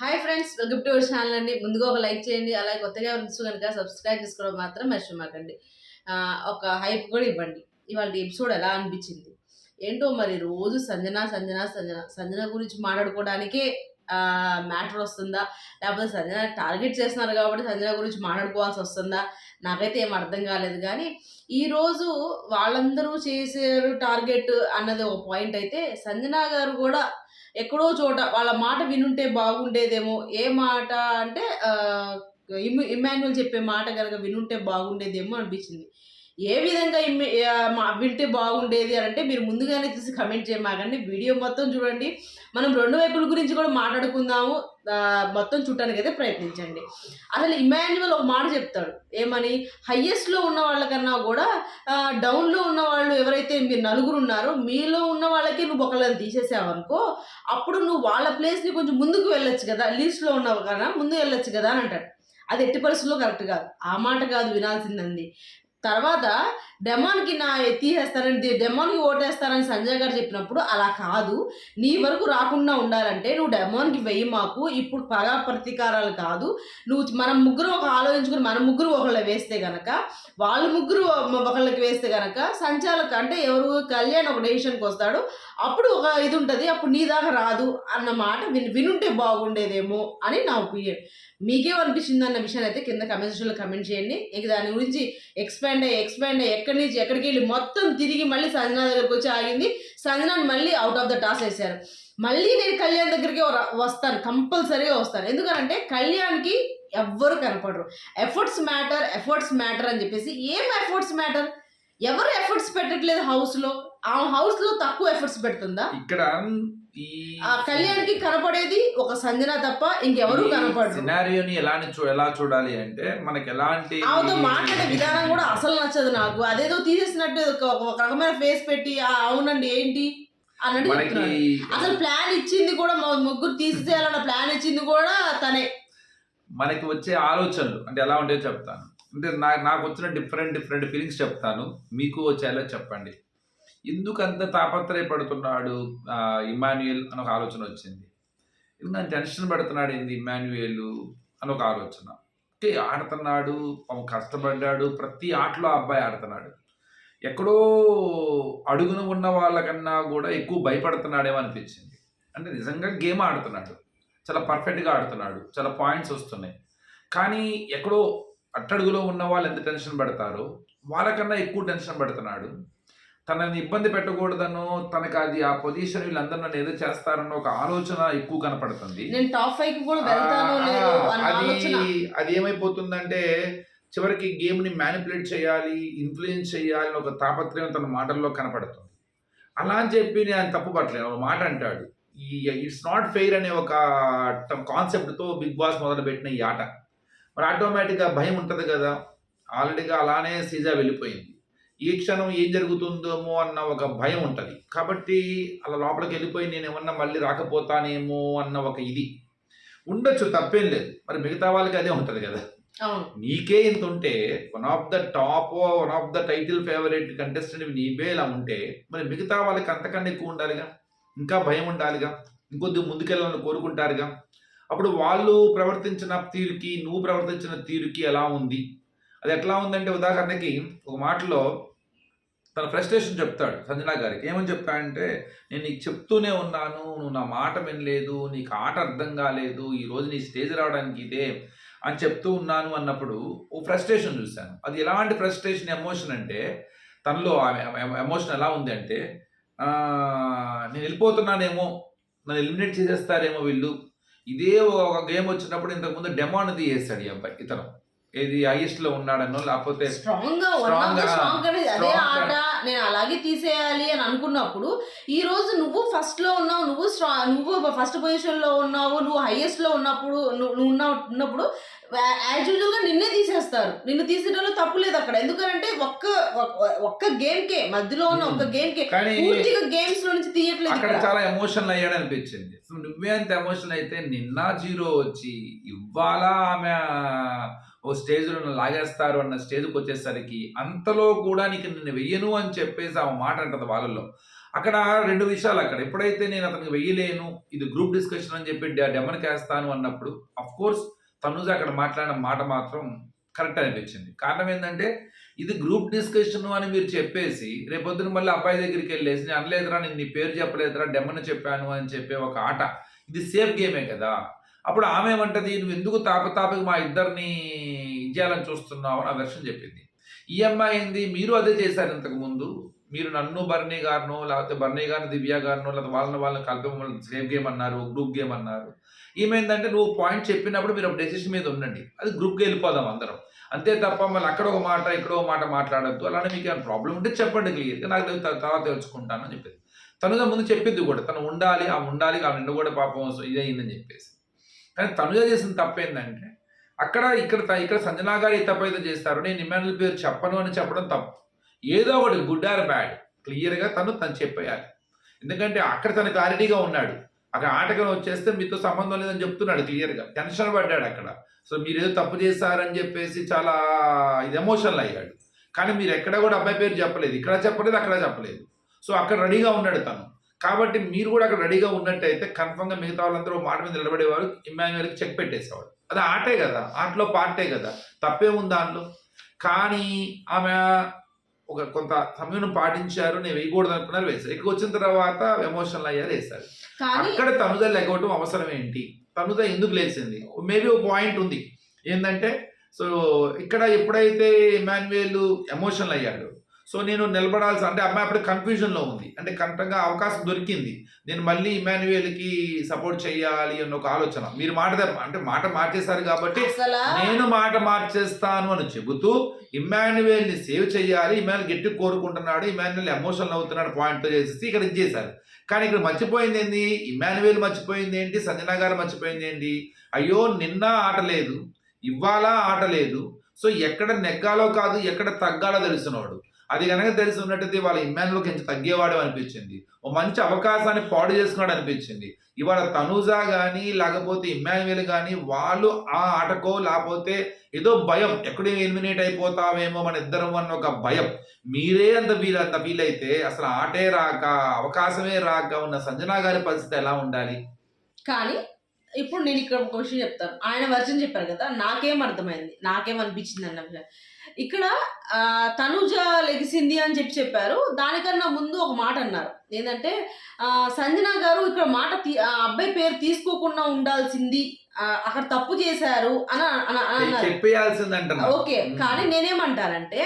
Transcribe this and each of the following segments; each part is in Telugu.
Hi friends welcome to our channel అండి. ముందుగా ఒక లైక్ చేయండి. అలాగే కొత్తగా ఎవరు కనుక సబ్స్క్రైబ్ చేసుకోవడం మాత్రం మర్చిపోమాకండి. ఒక హైప్ కూడా ఇవ్వండి. ఇవాళ ఎపిసోడ్ ఎలా అనిపించింది? ఏంటో మరి రోజు సంజన సంజన సంజన సంజన గురించి మాట్లాడుకోవడానికే మ్యాటర్ వస్తుందా? లేకపోతే సంజన టార్గెట్ చేస్తున్నారు కాబట్టి సంజన గురించి మాట్లాడుకోవాల్సి వస్తుందా? నాకైతే ఏం అర్థం కాలేదు. కానీ ఈరోజు వాళ్ళందరూ చేసారు టార్గెట్ అన్నది ఒక పాయింట్ అయితే సంజన గారు కూడా ఎక్కడో చోట వాళ్ళ మాట వినుంటే బాగుండేదేమో ఏ మాట అంటే ఇమ్ ఇమాన్యుల్ చెప్పే మాట కనుక వినుంటే బాగుండేదేమో అనిపించింది. ఏ విధంగా మా- వింటే బాగుండేది అని అంటే మీరు ముందుగానే చూసి కమెంట్ చేయమాకండి వీడియో మొత్తం చూడండి. మనం రెండు వైపుల గురించి కూడా మాట్లాడుకుందాము. మొత్తం చూడటానికి అయితే ప్రయత్నించండి. అసలు ఇమాన్యువల్ ఒక మాట చెప్తాడు. ఏమని? హయ్యెస్ట్లో ఉన్న వాళ్ళకన్నా కూడా డౌన్లో ఉన్న వాళ్ళు ఎవరైతే మీరు నలుగురు ఉన్నారో మీలో ఉన్న వాళ్ళకి నువ్వు ఒకళ్ళని తీసేసావనుకో అప్పుడు నువ్వు వాళ్ళ ప్లేస్ని కొంచెం ముందుకు వెళ్ళొచ్చు కదా. లీస్ట్లో ఉన్నావు కన్నా ముందు వెళ్ళొచ్చు కదా అని అంటాడు. అది ఎట్టి పరిస్థితుల్లో కరెక్ట్ కాదు. ఆ మాట కాదు వినాల్సిందండి. తర్వాత డెమాన్కి నా తీసేస్తారని డెమాన్కి ఓటేస్తారని సంజయ్ గారు చెప్పినప్పుడు అలా కాదు. నీ వరకు రాకుండా ఉండాలంటే నువ్వు డెమాన్కి వెయ్యి మాకు. ఇప్పుడు పగా ప్రతీకారాలు కాదు. నువ్వు మనం ముగ్గురు ఒక ఆలోచించుకుని మన ముగ్గురు ఒకళ్ళు వేస్తే గనక వాళ్ళు ముగ్గురు ఒకళ్ళకి వేస్తే గనక సంచాలక అంటే ఎవరు కళ్యాణ్ ఒక డెసిషన్కి వస్తాడు. అప్పుడు ఒక ఇది ఉంటుంది. అప్పుడు నీ దాకా రాదు అన్న మాట విన్ వినుంటే బాగుండేదేమో అని నా ఒపీనియన్. మీకేమనిపించింది అన్న విషయాన్ని అయితే కింద కమెంట్ సెక్షన్లో కమెంట్ చేయండి. ఇక దాని గురించి ఎక్స్పాండ్ అయ్యి ఎక్స్పాండ్ అయ్యి ఎక్కడి నుంచి ఎక్కడికి వెళ్ళి మొత్తం తిరిగి మళ్ళీ సంజనా దగ్గరికి వచ్చి ఆగింది. సంజనాని మళ్ళీ అవుట్ ఆఫ్ ద టాస్ వేశారు మళ్ళీ నేను కళ్యాణ్ దగ్గరికి వస్తాను కంపల్సరీగా వస్తాను. ఎందుకంటే కళ్యాణ్కి ఎవ్వరు కనపడరు. ఎఫర్ట్స్ మ్యాటర్ ఎఫర్ట్స్ మ్యాటర్ అని చెప్పేసి ఏం ఎఫర్ట్స్ మ్యాటర్ ఎవరు ఎఫర్ట్స్ పెట్టట్లేదు హౌస్లో ఆ హౌస్లో తక్కువ ఎఫర్ట్స్ పెడుతుందా? ఇక్కడ కళ్యాణ్కి కనపడేది ఒక సంజన తప్ప ఇంకెవరు కనపడరు. సినారియోని ఎలా చూ ఎలా చూడాలి అంటే మనకి ఎలాంటి ఆమెతో మాట్లాడే విధానం కూడా అసలు నచ్చదు నాకు. అదేదో తీసేసినట్టు ఒక రకమైన ఫేస్ పెట్టి "ఆ, అవునండి ఏంటి? అన్నట్టు అసలు ప్లాన్ ఇచ్చింది కూడా ముగ్గురు తీసేయాలన్న ప్లాన్ ఇచ్చింది కూడా తనే. మనకి వచ్చే ఆలోచనలు అంటే ఎలా ఉంటాయో చెప్తాను. అంటే నాకు వచ్చిన డిఫరెంట్ డిఫరెంట్ ఫీలింగ్స్ చెప్తాను. మీకు వచ్చేలా చెప్పండి. ఎందుకు అంత తాపత్రయపడుతున్నాడు ఇమాన్యుయల్ అని ఒక ఆలోచన వచ్చింది. ఎందుకు టెన్షన్ పడుతున్నాడు ఏంది ఇమాన్యుయల్ అని ఒక ఆలోచన. ఓకే ఆడుతున్నాడు కష్టపడ్డాడు ప్రతి ఆటలో ఆ అబ్బాయి ఆడుతున్నాడు. ఎక్కడో అడుగున ఉన్న వాళ్ళకన్నా కూడా ఎక్కువ భయపడుతున్నాడేమో అనిపించింది. అంటే నిజంగా గేమ్ ఆడుతున్నాడు. చాలా పర్ఫెక్ట్గా ఆడుతున్నాడు. చాలా పాయింట్స్ వస్తున్నాయి. కానీ ఎక్కడో అట్టడుగులో ఉన్న వాళ్ళు ఎంత టెన్షన్ పడతారో వాళ్ళకన్నా ఎక్కువ టెన్షన్ పడుతున్నాడు. తనని ఇబ్బంది పెట్టకూడదనో తనకి అది ఆ పొజిషన్ వీళ్ళందరూ నన్ను ఏదో చేస్తారన్న ఒక ఆలోచన ఎక్కువ కనపడుతుంది. నేను టాప్ ఫైవ్ కూడా వెళ్తానో లేదో అన్న అది అది ఏమైపోతుందంటే చివరికి గేమ్ని మ్యానిపులేట్ చేయాలి ఇన్ఫ్లుయెన్స్ చేయాలి అని ఒక తాపత్రయం తన మాటల్లో కనపడుతుంది. అలా అని చెప్పి నేను ఆయన తప్పు పట్టలేను. ఒక మాట అంటాడు. ఈ ఇట్స్ నాట్ ఫెయిర్ అనే ఒక కాన్సెప్ట్తో బిగ్ బాస్ మొదలుపెట్టిన ఈ ఆట. మరి ఆటోమేటిక్గా భయం ఉంటుంది కదా. ఆల్రెడీగా అలానే సీజా వెళ్ళిపోయింది. ఈ క్షణం ఏం జరుగుతుందేమో అన్న ఒక భయం ఉంటుంది. కాబట్టి అలా లోపలికి వెళ్ళిపోయి నేను ఏమన్నా మళ్ళీ రాకపోతానేమో అన్న ఒక ఇది. ఉండొచ్చు తప్పేం లేదు. మరి మిగతా వాళ్ళకి అదే ఉంటుంది కదా. నీకే ఇంత ఉంటే one of the top one of the title favourite contestant నీవే ఇలా ఉంటే మరి మిగతా వాళ్ళకి అంతకన్నా ఎక్కువ ఉండాలిగా? ఇంకా భయం ఉండాలిగా? ఇంకొద్ది ముందుకెళ్ళాలని కోరుకుంటారుగా? అప్పుడు వాళ్ళు ప్రవర్తించిన తీరుకి నువ్వు ప్రవర్తించిన తీరుకి ఎలా ఉంది? అది ఎట్లా ఉందంటే ఉదాహరణకి ఒక మాటలో తన ఫ్రస్ట్రేషన్ చెప్తాడు సంజనా గారికి. ఏమని చెప్తాడంటే నేను నీకు చెప్తూనే ఉన్నాను నువ్వు నా మాట వినలేదు నీకు ఆట అర్థం కాలేదు ఈరోజు నీ స్టేజ్ రావడానికి ఇదే అని చెప్తూ ఉన్నాను అన్నప్పుడు ఓ ఫ్రస్ట్రేషన్ చూశాను. అది ఎలాంటి ఫ్రస్ట్రేషన్ ఎమోషన్ అంటే తనలో ఎమోషన్ ఎలా ఉంది అంటే నేను వెళ్ళిపోతున్నానేమో నన్ను ఎలిమినేట్ చేసేస్తారేమో వీళ్ళు. ఇదే ఒక గేమ్ వచ్చినప్పుడు ఇంతకుముందు డెమాన్ తీసేస్తాడు ఈ అబ్బాయి ఇతను. ఏది హైయెస్ట్లో ఉన్నాడనో లేకపోతే స్ట్రాంగ్గా అదే. ఆట నేను అలాగే తీసేయాలి అని అనుకున్నప్పుడు ఈ రోజు నువ్వు ఫస్ట్లో ఉన్నావు నువ్వు నువ్వు ఫస్ట్ పొజిషన్లో ఉన్నావు నువ్వు హైయెస్ట్లో ఉన్నప్పుడు నువ్వు నువ్వు ఉన్న ఉన్నప్పుడు యాజ్ యూజువల్గా నిన్నే తీసేస్తారు నిన్ను తీసేయడంలో తప్పు లేదు అక్కడ ఎందుకంటే ఒక్క ఒక్క- గేమ్ కే మధ్యలో ఉన్న ఒక్క గేమ్ కే పూర్తిగా గేమ్స్లో నుంచి తీయట్లేదు అక్కడ. చాలా ఎమోషనల్ అయ్యాడు అనిపించింది నువ్వే అంత ఎమోషనల్ అయితే నిన్న జీరో వచ్చి ఇవాళ ఆమె ఓ స్టేజ్లో నన్ను లాగేస్తారు అన్న స్టేజ్కి వచ్చేసరికి అంతలో కూడా నీకు నిన్ను వెయ్యను అని చెప్పేసి ఆ మాట అంటది వాళ్ళలో. అక్కడ రెండు విషయాలు అక్కడ. ఎప్పుడైతే నేను అతనికి వెయ్యలేను ఇది గ్రూప్ డిస్కషన్ అని చెప్పి డె- డెమన్కి అన్నప్పుడు అఫ్ కోర్స్ తనుజ అక్కడ మాట్లాడిన మాట మాత్రం కరెక్ట్ అనిపించింది. కారణం ఏంటంటే ఇది గ్రూప్ డిస్కషన్ అని మీరు చెప్పేసి రేపొద్దున మళ్ళీ అబ్బాయి దగ్గరికి వెళ్ళేసి నేను అనలేదురా నేను నీ పేరు చెప్పలేదురా డెమ్మని చెప్పాను అని చెప్పే ఒక ఆట. ఇది సేఫ్ గేమే కదా. అప్పుడు ఆమె ఏమంటది నువ్వు ఎందుకు తాపతాపకి మా ఇద్దరిని ఇచ్చేయాలని చూస్తున్నావు? అని ఆ వెర్షన్ చెప్పింది. ఈ అమ్మాయి ఏంది? మీరు అదే చేశారు ఇంతకు ముందు. మీరు నన్ను బర్నీ గారినో లేకపోతే బర్నీ గారిని దివ్య గారినో లేకపోతే వాళ్ళని వాళ్ళని కలిపి సేఫ్ గేమ్ అన్నారు గ్రూప్ గేమ్ అన్నారు. ఏమైందంటే నువ్వు పాయింట్ చెప్పినప్పుడు మీరు ఒక డెసిషన్ మీద ఉండండి. అది గ్రూప్కి వెళ్ళిపోదాం అందరం. అంతే తప్ప మళ్ళీ అక్కడ ఒక మాట ఇక్కడ ఒక మాట మాట్లాడద్దు. అలానే మీకు ఏమైనా ప్రాబ్లం ఉంటే చెప్పండి క్లియర్గా. నాకు తెలియదు, తర్వాత తెలుసుకుంటాను అని చెప్పేది. తనుగా ముందు చెప్పింది కూడా తను ఉండాలి ఆ ఉండాలి ఆ నిన్ను కూడా పాపం ఇదయిందని చెప్పేసి. కానీ తనుజ చేసిన తప్పేందంటే అక్కడ ఇక్కడ త- ఇక్కడ సంజనా గారు తప్ప తప్పు అయితే చేస్తారు నేను ఇమానుల్ పేరు చెప్పను అని చెప్పడం తప్పు. ఏదో ఒకటి గుడ్ ఆర్ బ్యాడ్ క్లియర్గా తను తను చెప్పేయాలి. ఎందుకంటే అక్కడ తన క్లారిటీగా ఉన్నాడు. అక్కడ ఆటగా వచ్చేస్తే మీతో సంబంధం లేదని చెప్తున్నాడు క్లియర్గా టెన్షన్ పడ్డాడు అక్కడ. సో మీరు ఏదో తప్పు చేశారని చెప్పేసి చాలా ఇది ఎమోషనల్ అయ్యాడు. కానీ మీరు ఎక్కడ కూడా అబ్బాయి పేరు చెప్పలేదు. ఇక్కడ చెప్పలేదు అక్కడ చెప్పలేదు. సో అక్కడ రెడీగా ఉన్నాడు తను. కాబట్టి మీరు కూడా అక్కడ రెడీగా ఉన్నట్టయితే కన్ఫర్మ్గా మిగతా వాళ్ళందరూ మాట మీద నిలబడేవారు. ఇమాన్యువల్కి చెక్ పెట్టేసేవాడు అది ఆటే కదా. ఆటలో పార్టే కదా. తప్పేముంది దానిలో కానీ ఆమె ఒక కొంత సమయం పాటించారు. నేను వేయకూడదు అనుకున్నారు వేశారు. ఇక్కడికి వచ్చిన తర్వాత ఎమోషనల్ అయ్యారు వేశారు. అక్కడ తనుజ లెగవటం అవసరం ఏంటి? తనుజ ఎందుకు లేచింది? మేబీ ఒక పాయింట్ ఉంది. ఏంటంటే సో ఇక్కడ ఎప్పుడైతే ఇమాన్యుయేల్ ఎమోషనల్ అయ్యాడు సో నేను నిలబడాల్సి అంటే అమ్మాయి అప్పుడు కన్ఫ్యూజన్లో ఉంది. అంటే కరెక్ట్గా అవకాశం దొరికింది. నేను మళ్ళీ ఇమాన్యుయేల్కి సపోర్ట్ చేయాలి అన్న ఒక ఆలోచన. మీరు మాట అంటే మాట మార్చేశారు కాబట్టి నేను మాట మార్చేస్తాను అని చెబుతూ ఇమాన్యువేల్ని సేవ్ చేయాలి ఇమాన్యుల్ గట్టి కోరుకుంటున్నాడు ఇమాన్యుల్ ఎమోషనల్ అవుతున్నాడు పాయింట్ చేసేసి ఇక్కడ ఇచ్చేశారు కానీ ఇక్కడ మర్చిపోయింది ఏంటి ఇమాన్యువేల్ మర్చిపోయింది ఏంటి? సంజనా గారు మర్చిపోయింది ఏంటి? అయ్యో నిన్న ఆట లేదు ఇవాళ ఆట లేదు. సో ఎక్కడ నెగ్గాలో కాదు ఎక్కడ తగ్గాలో తెలిసినవాడు అది కనుక తెలిసి ఉన్నట్టయితే వాళ్ళ ఇమ్మాన్లో కొంచెం తగ్గేవాడు అనిపించింది. ఓ మంచి అవకాశాన్ని పాడు చేసుకున్నాడు అనిపించింది. ఇవాళ తనుజా కానీ లేకపోతే ఇమాన్యువేల్ కానీ వాళ్ళు ఆ ఆటకో లేకపోతే ఏదో భయం ఎక్కడ ఎలిమినేట్ అయిపోతామేమో మన ఇద్దరం అన్న ఒక భయం. మీరే అంత ఫీల్ అంత ఫీల్ అయితే అసలు ఆటే రాక అవకాశమే రాక ఉన్న సంజనా గారి పరిస్థితి ఎలా ఉండాలి? కానీ ఇప్పుడు నేను ఇక్కడ ఒక క్వశ్చన్ చెప్తాను. ఆయన వర్జన్ చెప్పారు కదా నాకేం అర్థమైంది? నాకేం అనిపించింది అన్న విషయం. ఇక్కడ ఆ, తనుజ లెగిసింది అని చెప్పి చెప్పారు. దానికన్నా ముందు ఒక మాట అన్నారు. ఏంటంటే ఆ, సంజన గారు ఇక్కడ మాట తీ- ఆ అబ్బాయి పేరు తీసుకోకుండా ఉండాల్సింది అక్కడ తప్పు చేశారు అని అన్నారు. ఓకే కానీ నేనేమంటానంటే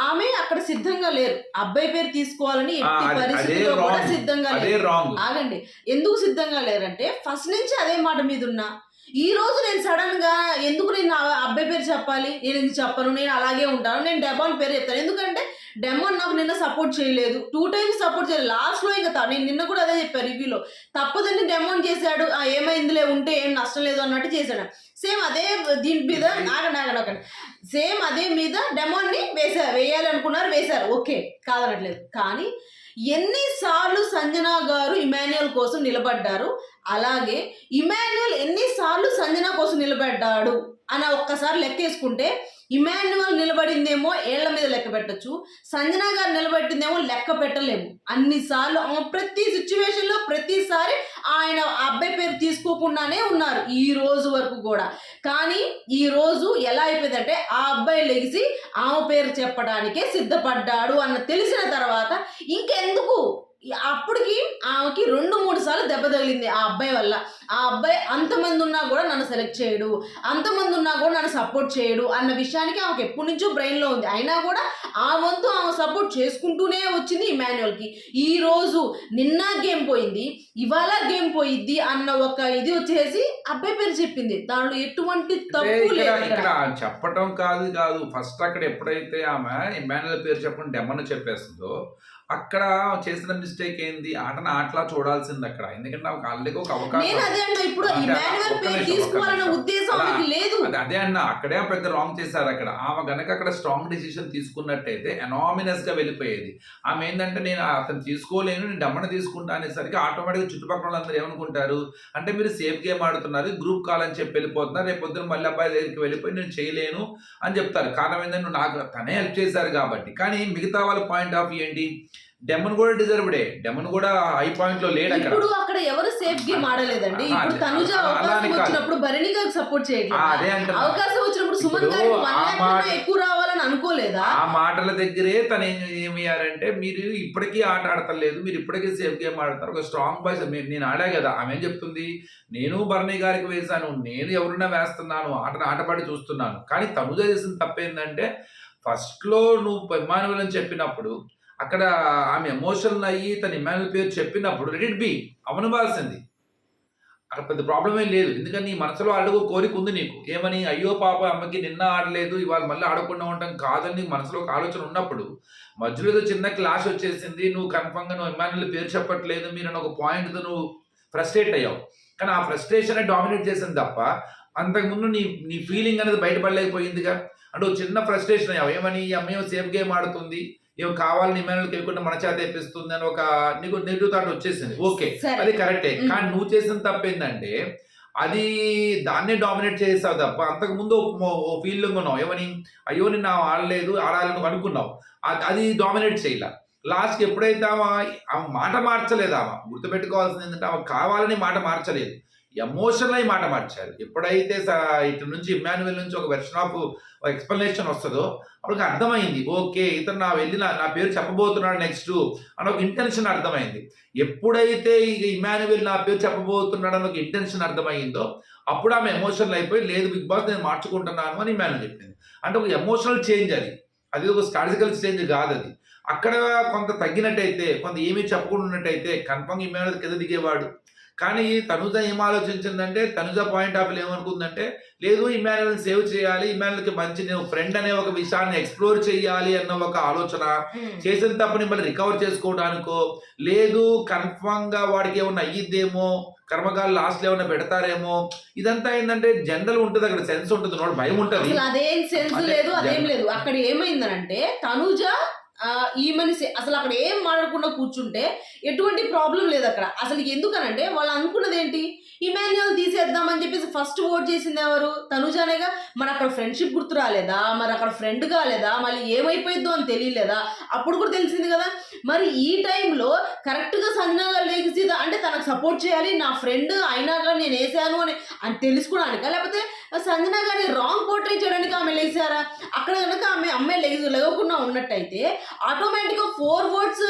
ఆమె అక్కడ సిద్ధంగా లేరు. అబ్బాయి పేరు తీసుకోవాలని ఎట్టి పరిస్థితిలో కూడా. సిద్ధంగా లేరు ఆగండి. ఎందుకు సిద్ధంగా లేరంటే ఫస్ట్ నుంచి అదే మాట మీద ఉన్నా ఈ రోజు నేను సడన్గా ఎందుకు నేను అబ్బాయి పేరు చెప్పాలి? నేను ఎందుకు చెప్పను నేను అలాగే ఉంటాను నేను డెమాన్ పేరు చెప్తాను. ఎందుకంటే డెమాన్ నాకు నిన్న సపోర్ట్ చేయలేదు. టూ టైమ్స్ సపోర్ట్ చేయలేదు. లాస్ట్లో ఇంకా త- నేను నిన్న కూడా అదే చెప్పాను రివ్యూలో. తప్పదని డెమాన్ చేశాడు ఆ ఏమైందిలే ఉంటే ఏం నష్టం లేదు అన్నట్టు చేశాడు. సేమ్ అదే దీని మీద ఆగండి ఆగండి ఒకటి సేమ్ అదే మీద డెమాన్ని వేసారు వేయాలనుకున్నారు వేశారు. ఓకే కాదనట్లేదు. కానీ ఎన్నిసార్లు సంజనా గారు ఇమాన్యుయల్ కోసం నిలబడ్డారు? అలాగే ఇమాన్యువల్ ఎన్నిసార్లు సంజనా కోసం నిలబడ్డాడు అని ఒక్కసారి లెక్కేసుకుంటే ఇమాన్యువల్ నిలబడిందేమో ఏళ్ళ మీద లెక్క పెట్టచ్చు సంజన గారు నిలబెట్టిందేమో లెక్క పెట్టలేము. అన్నిసార్లు ఆమె ప్రతి సిచ్యువేషన్లో ప్రతిసారి ఆయన అబ్బాయి పేరు తీసుకోకుండానే ఉన్నారు ఈ రోజు వరకు కూడా. కానీ ఈ రోజు ఎలా అయిపోయిందంటే ఆ అబ్బాయి లెగిసి ఆమె పేరు చెప్పడానికే సిద్ధపడ్డాడు అన్న తెలిసిన తర్వాత ఇంకెందుకు? అప్పటికి ఆమెకి రెండు మూడు సార్లు దెబ్బ తగిలింది ఆ అబ్బాయి వల్ల. ఆ అబ్బాయి అంతమంది ఉన్నా కూడా నన్ను సెలెక్ట్ చేయడు. అంతమంది ఉన్నా కూడా నన్ను సపోర్ట్ చేయడు అన్న విషయానికి ఆమెకు ఎప్పటి నుంచో బ్రెయిన్లో ఉంది. అయినా కూడా ఆ వంతు ఆమె సపోర్ట్ చేసుకుంటూనే వచ్చింది ఇమాన్యువల్కి ఈ రోజు నిన్న గేమ్ పోయింది ఇవాళ గేమ్ పోయిద్ది అన్న ఒక ఇది వచ్చేసి అబ్బాయి పేరు చెప్పింది. దానిలో ఎటువంటి తప్పు లేదు. చెప్పటం కాదు కాదు. ఫస్ట్ అక్కడ ఎప్పుడైతే ఆమె ఇమాన్యుల్ పేరు చెప్పకుండా డెమ్మను చెప్పేస్తుందో అక్కడ చేసిన మిస్టేక్ ఏంది? ఆటను ఆటలా చూడాల్సింది అక్కడ ఎందుకంటే ఆమెకు ఆల్రెడీ ఒక అవకాశం అదే అన్నా అక్కడే పెద్ద రాంగ్ చేశారు అక్కడ ఆమె గనక అక్కడ స్ట్రాంగ్ డిసిషన్ తీసుకున్నట్టయితే ఎనామినస్గా వెళ్ళిపోయేది. ఆమె ఏంటంటే నేను అతను తీసుకోలేను నేను డమ్మని తీసుకుంటా అనేసరికి ఆటోమేటిక్గా చుట్టుపక్కల వాళ్ళందరూ ఏమనుకుంటారు? అంటే మీరు సేఫ్ గేమ్ ఆడుతున్నారు గ్రూప్ కాల్ అని చెప్పి వెళ్ళిపోతున్నారు రేపు పొద్దున మళ్ళీ అబ్బాయి దగ్గరికి వెళ్ళిపోయి నేను చేయలేను అని చెప్తారు. కారణం ఏంటంటే నాకు తనే హెల్ప్ చేశారు కాబట్టి. కానీ మిగతా వాళ్ళ పాయింట్ ఆఫ్ వ్యూ ఏంటి? డెమన్ కూడా డిజర్వ్డే డెమన్ కూడా హై పాయింట్లో లేడు అక్కడ. ఇప్పుడు అక్కడ ఎవరు సేఫ్ గేమ్ ఆడలేదండి. ఆ, ఇప్పుడు. తనుజ అవకాశం. వచ్చినప్పుడు సపోర్ట్ ఆ, చేయట్లేదు. అదే అంటున్నా. అవకాశం వచ్చినప్పుడు సుమన్ గారికి ఎక్కువ రావాలని అనుకోలేదా? ఆ మాటల దగ్గరే తను ఏమయ్యారంటే మీరు ఇప్పటికీ ఆట ఆడతలేదు మీరు ఇప్పటికీ సేఫ్ గేమ్ ఆడతారు. ఒక స్ట్రాంగ్ బాయ్స్ నేను ఆడా కదా ఆమె ఏం చెప్తుంది? నేను భరణి గారికి వేశాను నేను ఎవరున్నా వేస్తున్నాను ఆటను ఆటపాడి చూస్తున్నాను. కానీ తనుజ చేసిన తప్పేందంటే ఫస్ట్లో నువ్వు అని చెప్పినప్పుడు అక్కడ ఆమె ఎమోషనల్ అయ్యి తన ఇమాన్యుల్ పేరు చెప్పినప్పుడు రెడీ బి అవనివ్వాల్సింది. అక్కడ పెద్ద ప్రాబ్లం ఏం లేదు. ఎందుకని? నీ మనసులో అడుగు కోరిక ఉంది నీకు. ఏమని? అయ్యో పాప అమ్మకి నిన్న ఆడలేదు ఇవాళ మళ్ళీ ఆడకుండా ఉండటం కాదని నీ మనసులో ఒక ఆలోచన ఉన్నప్పుడు మధ్యలో ఏదో చిన్న క్లాష్ వచ్చేసింది. నువ్వు కన్ఫర్మ్గా నువ్వు ఇమాన్యుల్ పేరు చెప్పట్లేదు. మీరు ఒక పాయింట్తో నువ్వు ఫ్రస్ట్రేట్ అయ్యావు. కానీ ఆ ఫ్రస్ట్రేషన్ డామినేట్ చేసింది తప్ప అంతకుముందు నీ నీ ఫీలింగ్ అనేది బయటపడలేకపోయిందిగా. అంటే ఒక చిన్న ఫ్రస్ట్రేషన్ అయ్యావు. ఏమని? ఈ అమ్మాయి సేఫ్ గేమ్ ఆడుతుంది. ఏమో కావాలని ఇమానువల్కి వెళ్ళకుండా మన చేత తెప్పిస్తుంది అని ఒక నీకు నెగిటివ్ థాట్ వచ్చేసింది. ఓకే అది కరెక్టే. కానీ నువ్వు చేసిన తప్పు ఏంటంటే అది దాన్నే డామినేట్ చేసావు తప్ప అంతకు ముందు ఓ ఫీల్డింగ్ ఉన్నావు. ఏమని అయ్యో నిన్న ఆడలేదు ఆడాలని అనుకున్నావు. అది- డామినేట్ చేయలే. లాస్ట్కి ఎప్పుడైతే ఆమె ఆ మాట మార్చలేదు ఆమె గుర్తుపెట్టుకోవాల్సింది ఏంటంటే ఆమె కావాలని మాట మార్చలేదు. ఎమోషనల్ అయి మాట మార్చారు. ఎప్పుడైతే ఇటు నుంచి ఇమాన్యువల్ నుంచి ఒక వెర్షన్ ఆఫ్ ఎక్స్ప్లెనేషన్ వస్తుందో అప్పుడు అర్థమైంది. ఓకే ఇతను నా వెళ్ళి నా నా పేరు చెప్పబోతున్నాడు నెక్స్ట్ అని ఒక ఇంటెన్షన్ అర్థమైంది. ఎప్పుడైతే ఇక ఇమాన్యువల్ నా పేరు చెప్పబోతున్నాడు అని ఒక ఇంటెన్షన్ అర్థమైందో అప్పుడు ఆమె ఎమోషనల్ అయిపోయి లేదు బిగ్ బాస్ నేను మార్చుకుంటున్నాను అని ఇమాన్యువల్ చెప్పింది. అంటే ఒక ఎమోషనల్ చేంజ్ అది. అది ఒక స్ట్రాటజికల్ చేంజ్ కాదు అది. అక్కడ కొంత తగ్గినట్టయితే కొంత ఏమీ చెప్పకుండా ఉన్నట్టయితే కన్ఫర్మ్ ఇమాన్యువల్ కింద దిగేవాడు. కానీ తనుజ ఏం ఆలోచించిందంటే తనుజ పాయింట్ ఆఫ్ వ్యూ ఏమనుకుందంటే లేదు ఇమాన్యువల్ సేవ్ చేయాలి ఇమాన్యువల్కి మంచి నేను ఫ్రెండ్ అనే ఒక విషయాన్ని ఎక్స్ప్లోర్ చేయాలి అన్న ఒక ఆలోచన మ్మ్. చేసిన తప్పుని మళ్ళీ రికవర్ చేసుకోవడానికో లేదు కన్ఫర్మ్గా వాడికి ఏమన్నా అయ్యిద్దేమో కర్మకాలు లాస్ట్ ఏమన్నా పెడతారేమో ఇదంతా ఏంటంటే జనరల్ ఉంటుంది అక్కడ సెన్స్ ఉంటుంది భయం ఉంటుంది అదేం సెన్స్ లేదు అదేం లేదు అక్కడ ఏమైందనంటే తనుజ ఈమెని మనిషి అసలు అక్కడ ఏం మాట్లాడకుండా కూర్చుంటే ఎటువంటి ప్రాబ్లం లేదు అక్కడ. అసలు ఎందుకనంటే వాళ్ళు అనుకున్నది ఏంటి? ఇమాన్యువల్ తీసేద్దామని చెప్పేసి ఫస్ట్ ఓట్ చేసింది ఎవరు? తనుజానేగా? మరి అక్కడ ఫ్రెండ్షిప్ గుర్తు రాలేదా? మరి అక్కడ ఫ్రెండ్ కాలేదా? మళ్ళీ ఏమైపోయిద్దో అని తెలియలేదా? అప్పుడు కూడా తెలిసింది కదా. మరి ఈ టైంలో కరెక్ట్గా సంజనా లేచి అంటే తనకు సపోర్ట్ చేయాలి నా ఫ్రెండ్ అయినా కానీ నేను వేసాను అని అని తెలుసుకోవడానికా? లేకపోతే సంజనా గారి రాంగ్ పోర్ట్రీ చేయడానికి ఆమె లేచారా అక్కడ కనుక ఆమె అమ్మాయి లెగ లేవకుండా ఉన్నట్టయితే ఆటోమేటిక్గా ఫోర్ వర్డ్స్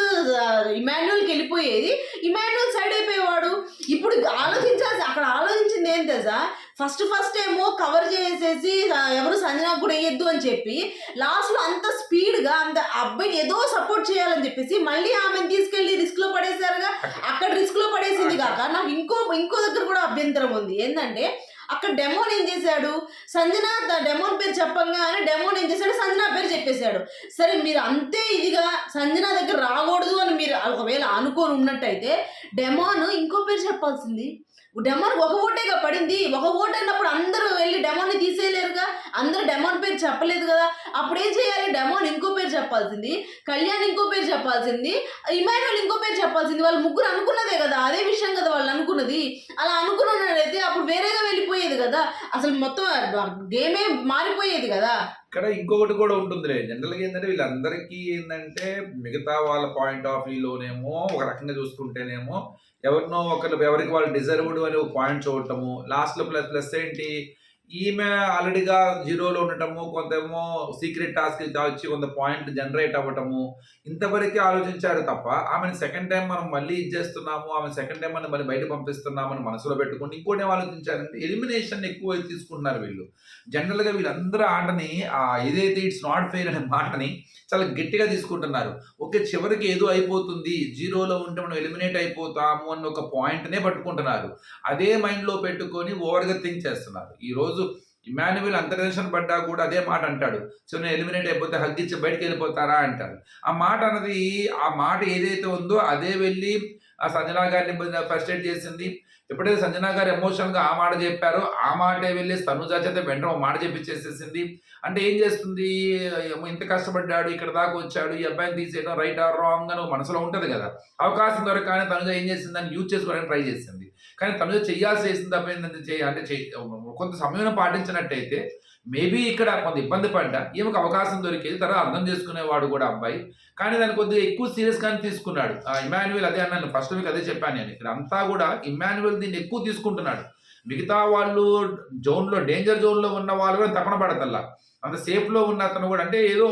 ఇమాన్యువల్కి వెళ్ళిపోయేది. ఇమాన్యువల్ సైడ్ అయిపోయేవాడు. ఇప్పుడు ఆలోచించాల్సి అక్కడ ఆలోచించింది ఏం తెలుసా? ఫస్ట్ ఫస్ట్ ఏమో కవర్ చేసేసి ఎవరు సంజనా కూడా వేయద్దు అని చెప్పి లాస్ట్లో అంత స్పీడ్గా అంత అబ్బాయిని ఏదో సపోర్ట్ చేయాలని చెప్పేసి మళ్ళీ ఆమెను తీసుకెళ్ళి రిస్క్లో పడేశారుగా. అక్కడ రిస్క్లో పడేసింది కాక నాకు ఇంకో ఇంకో దగ్గర కూడా అభ్యంతరం ఉంది. ఏంటంటే అక్కడ డెమోన్ ఏం చేశాడు? సంజన డెమోన్ పేరు చెప్పంగానే డెమోన్ ఏం చేశాడు? సంజన పేరు చెప్పేశాడు. సరే మీరు అంతే ఇదిగా సంజన దగ్గర రాకూడదు అని మీరు ఒకవేళ అనుకోని ఉన్నట్టయితే డెమోన్ ఇంకో పేరు చెప్పాల్సింది. డెమోన్ ఒక ఓటేగా పడింది. ఒక ఓటు అన్నప్పుడు అందరూ వెళ్ళి డెమోన్ని తీసేయలేరుగా? అందరూ డెమోన్ పేరు చెప్పలేదు కదా? అప్పుడు ఏం చేయాలి? డెమోన్ ఇంకో పేరు చెప్పాల్సింది కళ్యాణ్ ఇంకో పేరు చెప్పాల్సింది ఇమానువల్ ఇంకో పేరు చెప్పాల్సింది. వాళ్ళు ముగ్గురు అనుకున్నదే కదా అదే విషయం కదా వాళ్ళు అనుకున్నది. అలా అనుకున్నట్లయితే అప్పుడు వేరేగా వెళ్ళిపోయేది కదా. అసలు మొత్తం గేమే మారిపోయేది కదా. ఇక్కడ ఇంకొకటి కూడా ఉంటుందిలే. జనరల్గా ఏంటంటే వీళ్ళందరికీ ఏంటంటే మిగతా వాళ్ళ పాయింట్ ఆఫ్ వ్యూలోనేమో ఒక రకంగా చూసుకుంటేనేమో ఎవరినో ఒకరు ఎవరికి వాళ్ళు డిజర్వ్డ్ అని ఒక పాయింట్ చూడటము లాస్ట్లో ప్లస్ ప్లస్ ఏంటి? ఈమె ఆల్రెడీగా జీరోలో ఉండటము కొంతేమో సీక్రెట్ టాస్క్ వచ్చి కొంత పాయింట్ జనరేట్ అవ్వటము ఇంతవరకే ఆలోచించారు తప్ప ఆమెను సెకండ్ టైం మనం మళ్ళీ ఇచ్చేస్తున్నాము ఆమె సెకండ్ టైం మనం మళ్ళీ బయట పంపిస్తున్నామని మనసులో పెట్టుకుని ఇంకోటి ఏం ఆలోచించారంటే ఎలిమినేషన్ ఎక్కువ తీసుకుంటున్నారు వీళ్ళు. జనరల్గా వీళ్ళందరూ ఆటని ఏదైతే ఇట్స్ నాట్ ఫెయిర్ అనే మాటని చాలా గట్టిగా తీసుకుంటున్నారు. ఓకే చివరికి ఏదో అయిపోతుంది జీరోలో ఉంటే మనం ఎలిమినేట్ అయిపోతాము అన్న ఒక పాయింట్నే పట్టుకుంటున్నారు. అదే మైండ్లో పెట్టుకొని ఓవర్గా థింక్ చేస్తున్నారు. ఈరోజు ఇమాన్యువల్ అంత పడ్డా కూడా అదే మాట అంటాడు. సో నేను ఎలిమినేట్ అయిపోతే హగ్గించి బయటకు వెళ్ళిపోతారా అంటారు ఆ మాట అన్నది ఆ మాట ఏదైతే ఉందో అదే వెళ్ళి ఆ సంజనా గారిని ఫస్ట్ ఎయిడ్ చేసింది. ఎప్పుడైతే సంజనా గారు ఎమోషనల్గా ఆ మాట చెప్పారో ఆ మాటే వెళ్ళి తనుజా చేత వెంటనే ఒక మాట చెప్పించేసేసింది అంటే ఏం చేస్తుంది? ఏమో ఇంత కష్టపడ్డాడు ఇక్కడ దాకా వచ్చాడు ఈ అబ్బాయిని తీసేయడం రైట్ ఆర్ రాంగ్ అని మనసులో ఉంటుంది కదా. అవకాశం దొరకగానే తనుజ ఏం చేసింది దాన్ని యూజ్ చేసుకోవడానికి ట్రై చేసింది. కానీ తను చేయాల్సి చేసింది తప్ప ఏంటంటే చేయ అంటే కొంత సమయం పాటించినట్టయితే మేబీ ఇక్కడ కొంత ఇబ్బంది పడ్డా ఈమెకు అవకాశం దొరికేది తర్వాత అర్థం చేసుకునేవాడు కూడా అబ్బాయి. కానీ దాన్ని కొద్దిగా ఎక్కువ సీరియస్ కానీ తీసుకున్నాడు. ఆ ఇమాన్యువల్ అదే అన్నాను ఫస్ట్ వీక్ అదే చెప్పాను నేను. ఇక్కడ అంతా కూడా ఇమాన్యువల్ దీన్ని ఎక్కువ తీసుకుంటున్నాడు. మిగతా వాళ్ళు జోన్లో డేంజర్ జోన్లో ఉన్న వాళ్ళు కూడా తపన పడతల్లా. అంత సేఫ్లో ఉన్న అతను కూడా అంటే ఏదో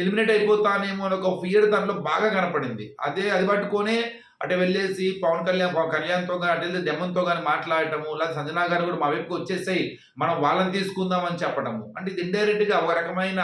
ఎలిమినేట్ అయిపోతానేమో అని ఒక ఫియర్ దానిలో బాగా కనపడింది. అదే అది పట్టుకొనే అటు వెళ్ళేసి పవన్ కళ్యాణ్ కళ్యాణ్తో కానీ అటు వెళ్ళి దెమ్మంతో కానీ మాట్లాడటము లేదా సంజనా గారు కూడా మా వైపుకి వచ్చేసాయి మనం వాళ్ళని తీసుకుందాం అని చెప్పడము. అంటే ఇది ఇండైరెక్ట్గా ఒక రకమైన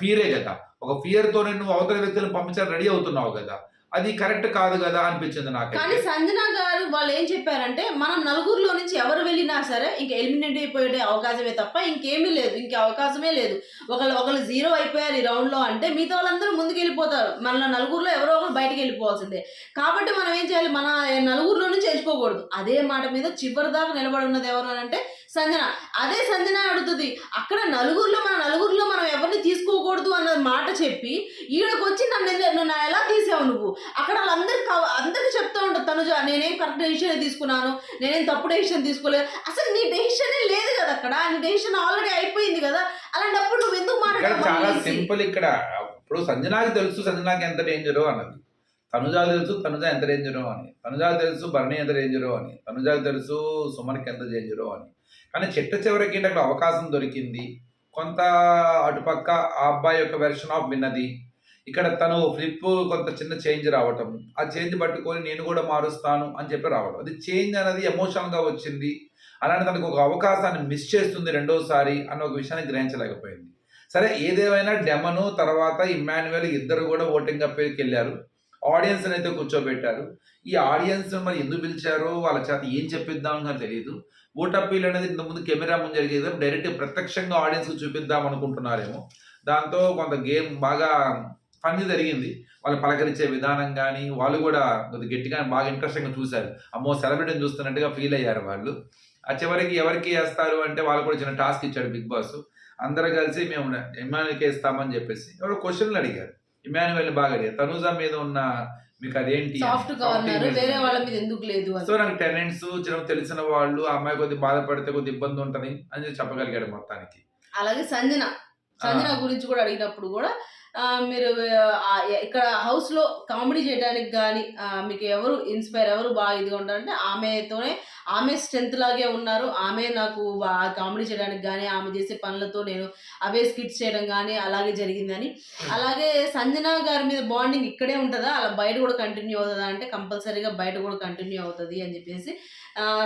ఫియరే కదా. ఒక ఫియర్తో నువ్వు అవతల వ్యక్తులను పంపించాలని రెడీ అవుతున్నావు కదా. అది కరెక్ట్ కాదు కదా అనిపించింది కానీ సంజన గారు వాళ్ళు ఏం చెప్పారంటే మనం నలుగురిలో నుంచి ఎవరు వెళ్ళినా సరే ఇంక ఎలిమినేట్ అయిపోయే అవకాశమే తప్ప ఇంకేమీ లేదు ఇంక అవకాశమే లేదు. ఒకళ్ళు ఒకళ్ళు జీరో అయిపోయారు ఈ రౌండ్లో అంటే మిగతా వాళ్ళందరూ ముందుకు వెళ్ళిపోతారు మన నలుగురిలో ఎవరో ఒకరు బయటకు వెళ్ళిపోవాల్సిందే. కాబట్టి మనం ఏం చేయాలి? మన నలుగురిలో నుంచి ఎంచుకోకూడదు. అదే మాట మీద చివరి దాకా నిలబడి ఉన్నది ఎవరు అని అంటే సంజన అదే సంజన అడుగుతుంది. అక్కడ నలుగురిలో మన నలుగురిలో మనం ఎవరిని తీసుకోకూడదు అన్న మాట చెప్పి ఈడకి వచ్చి నన్ను ఎలా- నన్ను ఎలా తీసావు నువ్వు? అక్కడ వాళ్ళందరికి అందరికీ చెప్తా ఉంటారు తనుజ నేనేం కరెక్ట్ డెసిషన్ తీసుకున్నాను నేనేం తప్పు డెసిషన్ తీసుకోలేదు. అసలు నీ డెసిషనే లేదు కదా అక్కడ. నీ డెసిషన్ ఆల్రెడీ అయిపోయింది కదా. అలాంటప్పుడు నువ్వు ఎందుకు ఇక్కడ చాలా సింపుల్ ఇక్కడ. ఇప్పుడు సంజనాకి తెలుసు సంజనాకి ఎంత డేంజరో అన్నది. తనుజాకు తెలుసు తనుజ ఎంత డేంజరో అని. తనుజాకు తెలుసు భరణి ఎంత డేంజరో అని. తనుజాకు తెలుసు సుమన్కి ఎంత డేంజరో అని. కానీ చిట్ట చివరికి ఏంటి అక్కడ అవకాశం దొరికింది. కొంత అటుపక్క ఆ అబ్బాయి యొక్క వెర్షన్ ఆఫ్ విన్నది. ఇక్కడ తను ఫ్లిప్ కొంత చిన్న చేంజ్ రావటం. ఆ చేంజ్ పట్టుకొని నేను కూడా మారుస్తాను అని చెప్పి రావడం అది చేంజ్ అనేది ఎమోషనల్గా వచ్చింది. అలానే తనకు ఒక అవకాశాన్ని మిస్ చేస్తుంది రెండోసారి అన్న ఒక విషయాన్ని గ్రహించలేకపోయింది. సరే ఏదేమైనా డెమను తర్వాత ఇమ్మాన్యువల్ ఇద్దరు కూడా ఓటింగ్ అప్పేకి వెళ్ళారు. ఆడియన్స్ అయితే కూర్చోబెట్టారు. ఈ ఆడియన్స్ మరి ఎందుకు పిలిచారో? వాళ్ళ చేత ఏం చెప్పిద్దాం అని తెలియదు. ఓట్ అప్పీల్ అనేది ఇంత ముందు కెమెరా ముందు జరిగేది. డైరెక్ట్ ప్రత్యక్షంగా ఆడియన్స్ చూపిద్దాం అనుకుంటున్నారేమో. దాంతో కొంత గేమ్ బాగా ఫన్ జరిగింది. వాళ్ళు పలకరించే విధానం కానీ వాళ్ళు కూడా కొద్ది గట్టిగా బాగా ఇంట్రెస్టింగ్గా చూశారు. అమ్మో సెలబ్రిటీని చూస్తున్నట్టుగా ఫీల్ అయ్యారు వాళ్ళు. ఆ చివరికి ఎవరికి వేస్తారు అంటే వాళ్ళు కూడా చిన్న టాస్క్ ఇచ్చాడు బిగ్ బాస్. అందరూ కలిసి మేము ఇమాన్యుల్కి వేస్తామని చెప్పేసి ఎవరో క్వశ్చన్లు అడిగారు. ఇమాన్యువల్ బాగా అడిగారు. తనూజా మీద ఉన్న మీకు అదేంటి. సాఫ్ట్ image వేరే. వాళ్ళ మీద ఎందుకు లేదు సో నాకు టెనెంట్స్ తెలిసిన వాళ్ళు ఆ అమ్మాయి కొద్దిగా బాధపడితే కొద్ది ఇబ్బంది ఉంటది అని చెప్పి చెప్పగలిగాడు మొత్తానికి అలాగే సంజన సంజన గురించి కూడా అడిగినప్పుడు కూడా మీరు ఇక్కడ హౌస్లో కామెడీ చేయడానికి కానీ మీకు ఎవరు ఇన్స్పైర్ ఎవరు బాగా ఇదిగా ఉంటారంటే ఆమెతోనే ఆమె స్ట్రెంత్ లాగే ఉన్నారు. ఆమె నాకు బాగా కామెడీ చేయడానికి కానీ ఆమె చేసే పనులతో నేను అవే స్కిట్స్ చేయడం కానీ అలాగే జరిగిందని. అలాగే సంజన గారి మీద బాండింగ్ ఇక్కడే ఉంటుందా? అలా బయట కూడా కంటిన్యూ అవుతుందా? అంటే కంపల్సరీగా బయట కూడా కంటిన్యూ అవుతుంది అని చెప్పేసి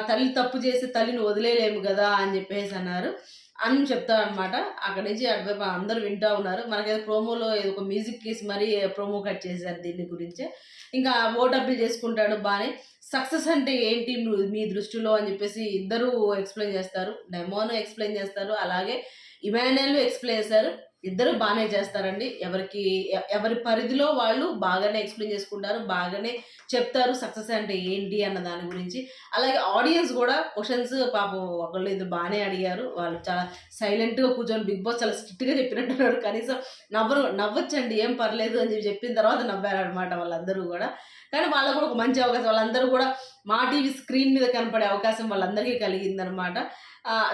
తల్లి తప్పు చేసి తల్లిని వదిలేలేము కదా అని చెప్పేసి అన్నారు. అని చెప్తారు అనమాట అక్కడి నుంచి అటువైపు అందరూ వింటా ఉన్నారు. మనకైతే ప్రోమోలో ఏదో ఒక మ్యూజిక్ కేసి మరీ ప్రోమో కట్ చేశారు దీని గురించి. ఇంకా ఓట్ అప్పీల్ చేసుకుంటాడు బాగానే సక్సెస్ అంటే ఏంటి మీ- మీ దృష్టిలో అని చెప్పేసి ఇద్దరు ఎక్స్ప్లెయిన్ చేస్తారు. డెమోను ఎక్స్ప్లెయిన్ చేస్తారు. అలాగే ఇమాన్యుయల్ ఎక్స్ప్లెయిన్ చేస్తారు ఇద్దరు బాగానే చేస్తారండి. ఎవరికి ఎవరి పరిధిలో వాళ్ళు బాగానే ఎక్స్ప్లెయిన్ చేసుకుంటారు బాగానే చెప్తారు సక్సెస్ అంటే ఏంటి అన్న దాని గురించి. అలాగే ఆడియన్స్ కూడా క్వశ్చన్స్ పాపం ఒకళ్ళు ఇది బాగానే అడిగారు. వాళ్ళు చాలా సైలెంట్గా కూర్చొని బిగ్ బాస్ చాలా స్ట్రిక్ట్గా చెప్పినట్టున్నారు. కనీసం నవ్వరు నవ్వొచ్చండి ఏం పర్లేదు అని చెప్పి చెప్పిన తర్వాత నవ్వారు అనమాట వాళ్ళందరూ కూడా. కానీ వాళ్ళకు కూడా ఒక మంచి అవకాశం వాళ్ళందరూ కూడా మా టీవీ స్క్రీన్ మీద కనపడే అవకాశం వాళ్ళందరికీ కలిగిందనమాట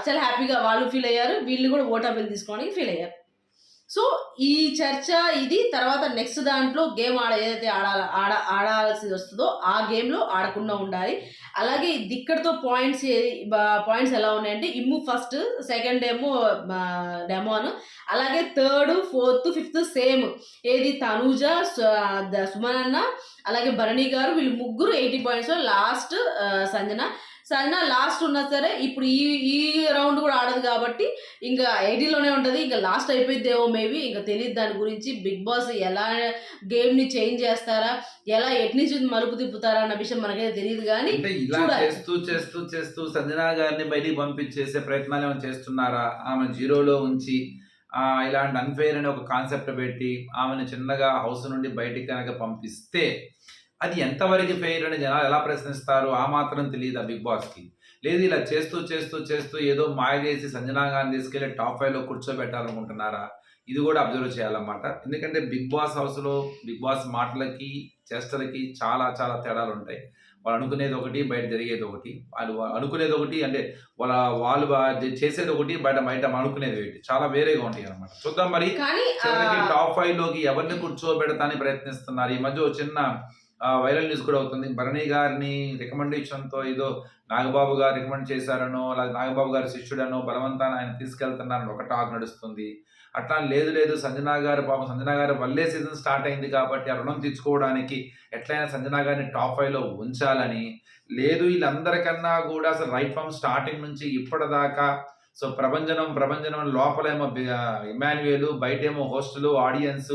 చాలా హ్యాపీగా వాళ్ళు ఫీల్ అయ్యారు. వీళ్ళు కూడా ఓటాబిల్ తీసుకోవడానికి ఫీల్ అయ్యారు. సో ఈ చర్చ ఇది తర్వాత నెక్స్ట్ దాంట్లో గేమ్ ఆడ ఏదైతే ఆడాల ఆడ ఆడాల్సి వస్తుందో ఆ గేమ్లో ఆడకుండా ఉండాలి. అలాగే ఇక్కడతో పాయింట్స్ పాయింట్స్ ఎలా ఉన్నాయంటే ఇమ్ము ఫస్ట్ సెకండ్ ఏమో డెమోన్. అలాగే థర్డ్ ఫోర్త్ ఫిఫ్త్ సేమ్. ఏది తనూజ సుమనన్న సుమన్ అన్న అలాగే భరణి గారు వీళ్ళు ముగ్గురు eighty points last Sanjana. Sanjana last ఉన్నా సరే ఇప్పుడు ఈ ఈ రౌండ్ కూడా ఆడదు కాబట్టి ఇంకా ఎయిటీలోనే ఉంటుంది. ఇంకా లాస్ట్ అయిపోయిద్దేమో మేబీ. ఇంకా తెలియదు దాని గురించి. బిగ్ బాస్ ఎలా గేమ్ని చేంజ్ చేస్తారా? ఎలా ఎటు నుంచి మలుపు తిప్పుతారా అన్న విషయం మనకైతే తెలియదు కానీ. చేస్తూ చేస్తూ చేస్తూ సంజనా గారిని బయటికి పంపించేసే ప్రయత్నాలు ఏమైనా చేస్తున్నారా? ఆమె జీరోలో ఉంచి ఇలాంటి అన్ఫెయిర్ అనే ఒక కాన్సెప్ట్ పెట్టి ఆమెను చిన్నగా హౌస్ నుండి బయటికి కనుక పంపిస్తే అది ఎంతవరకు ఫెయిర్ అని జనాలు ఎలా ప్రశ్నిస్తారు? ఆ మాత్రం తెలియదు ఆ బిగ్ బాస్కి. లేదు ఇలా చేస్తూ చేస్తూ చేస్తూ ఏదో మాయ చేసి సంజనా గారిని తీసుకెళ్ళి టాప్ ఫైవ్లో కూర్చోబెట్టాలనుకుంటున్నారా? ఇది కూడా అబ్జర్వ్ చేయాలన్నమాట. ఎందుకంటే బిగ్ బాస్ హౌస్లో బిగ్ బాస్ మాటలకి చేష్టలకి చాలా చాలా తేడాలు ఉంటాయి. వాళ్ళు అనుకునేది ఒకటి బయట జరిగేది ఒకటి. వాళ్ళు అనుకునేది ఒకటి అంటే వాళ్ళ వాళ్ళు చేసేది ఒకటి బయట బయట అనుకునేది ఒకటి. చాలా వేరేగా ఉంటాయి అనమాట చూద్దాం మరి టాప్ ఫైవ్లోకి ఎవరిని కూర్చోబెడతాని ప్రయత్నిస్తున్నారు? ఈ మధ్య చిన్న వైరల్ న్యూస్ కూడా అవుతుంది. భరణి గారిని రికమెండేషన్తో ఏదో నాగబాబు గారు రికమెండ్ చేశారనో లేదా నాగబాబు గారి శిష్యుడనో బలవంతాన్ని ఆయన తీసుకెళ్తున్నారని ఒక టాక్ నడుస్తుంది. అట్లా లేదు లేదు సంజనా గారు పాపం సంజనా గారు వల్లే సీజన్ స్టార్ట్ అయింది కాబట్టి ఆ రుణం తీర్చుకోవడానికి ఎట్లయినా సంజనా గారిని టాప్ ఫైవ్లో ఉంచాలని లేదు వీళ్ళందరికన్నా కూడా అసలు రైట్ ఫ్రమ్ స్టార్టింగ్ నుంచి ఇప్పటిదాకా సో ప్రభంజనం ప్రభంజనం లోపలేమో బి- ఇమాన్యుయేలు బయటేమో హోస్టులు ఆడియన్స్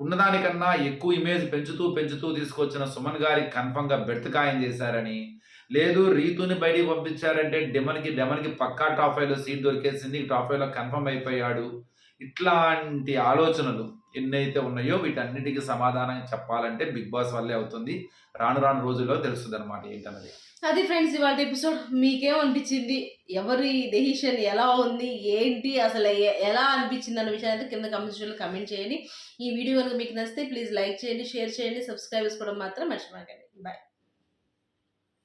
ఉన్నదానికన్నా ఎక్కువ ఇమేజ్ పెంచుతూ పెంచుతూ తీసుకొచ్చిన సుమన్ గారికి కన్ఫర్మ్గా బెర్త్ ఖాయం చేశారని. లేదు రీతుని బయటికి పంపించారంటే డెమన్కి డెమన్కి పక్కా ట్రాఫీలో సీట్ దొరికేసింది ట్రాఫీలో కన్ఫర్మ్ అయిపోయాడు. ఇట్లాంటి ఆలోచనలు ఎన్నైతే ఉన్నాయో వీటన్నిటికీ సమాధానం చెప్పాలంటే బిగ్ బాస్ వల్లే అవుతుంది. రాను రాను రోజుల్లో తెలుస్తుంది అనమాట ఏంటన్నది. అది ఫ్రెండ్స్ ఇవాళ ఎపిసోడ్ మీకేమనిపించింది ఎవరి డెసిషన్ ఎలా ఉంది? ఏంటి? అసలు ఎలా అనిపించింది అన్న విషయాన్ని అయితే కింద కమెంట్ కమెంట్ చేయండి. ఈ వీడియో కనుక మీకు నచ్చితే ప్లీజ్ లైక్ చేయండి షేర్ చేయండి సబ్స్క్రైబ్ చేసుకోవడం మాత్రం మర్చిపోకండి. బాయ్